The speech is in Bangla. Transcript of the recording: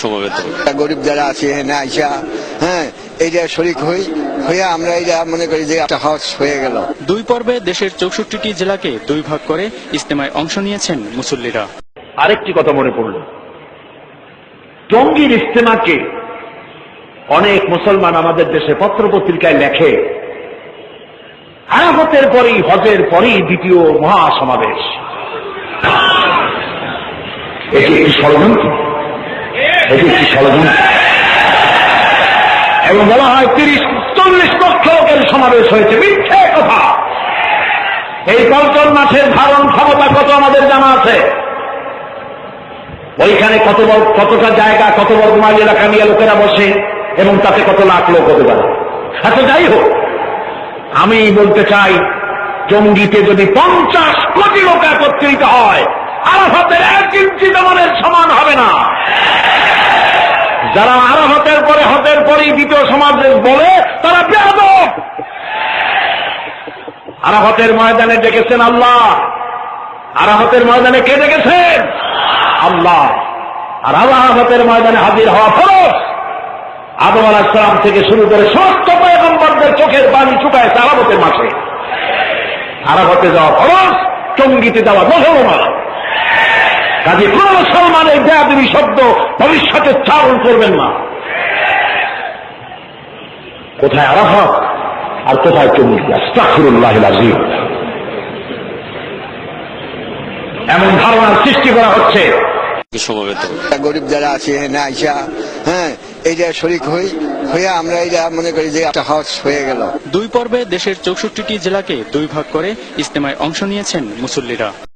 সমবেত গরিব যারা আছে এখানে আইসা হ্যাঁ এইটা শরিক হই হইয়া আমরা এটা মনে করি যে একটা হজ হয়ে গেল। দুই পর্বে দেশের চৌষট্টিটি জেলাকে দুই ভাগ করে ইজতেমায় অংশ নিয়েছেন মুসল্লিরা। আরেকটি কথা মনে পড়ল। জঙ্গির ইস্তেমাকে অনেক মুসলমান আমাদের দেশে পত্র পত্রিকায় লেখে আরাফতের পরেই হজের পরেই দ্বিতীয় মহাসমাবেশ। এটি একটি ষড়যন্ত্র। একটি এবং বলা হয়, তিরিশ, চল্লিশ লক্ষ লোকের সমাবেশ হয়েছে। মিথ্যে কথা। এই পল্টন মাঠের ধারণ ক্ষমতা কত আমাদের জানা আছে? ওইখানে কত কতটা জায়গা, কত বড় মাইল এলাকা নিয়ে লোকেরা বসে, এবং তাতে কত লাখ লোক হতে পারে। আচ্ছা যাই হোক। আমি বলতে চাই, জঙ্গিতে যদি পঞ্চাশ কোটি লোক একত্রিত হয় আর আরাফাতের এক ইঞ্চি জমানের সমান হবে না। যারা আরাফাতের পরে হতের পরেই দ্বিতীয় সমাবেশ বলে, তারা বেয়াদব। আরাফাতের ময়দানে ডেকেছেন আল্লাহ। আরাফাতের ময়দানে কে ডেকেছেন? আল্লাহ। আর আরাফাতের ময়দানে হাজির হওয়া ফরজ। আদম আলাহিসাম থেকে শুরু করে সমস্ত পয়গম্বরদের চোখের পানি চুকায় আরাফতের মাঠে। আরাফতে যাওয়া ফরজ টঙ্গিতে যাওয়া মুসলমান কাজে কোন মুসলমান এই বেয়াদবি শব্দ ভবিষ্যতে চারণ করবেন না। কোথায় আরাফাত আর কোথায় টঙ্গি আস্তাকুরুল্লাহ আজিম এমন ধারণার সৃষ্টি করা হচ্ছে। সমবেত গরিব যারা আছে এখানে আইসা হ্যাঁ এইটা শরিক হই হইয়া আমরা এটা মনে করি যে একটা হজ হয়ে গেল। দুই পর্বে দেশের চৌষট্টিটি জেলাকে দুই ভাগ করে ইজতেমায় অংশ নিয়েছেন মুসল্লিরা।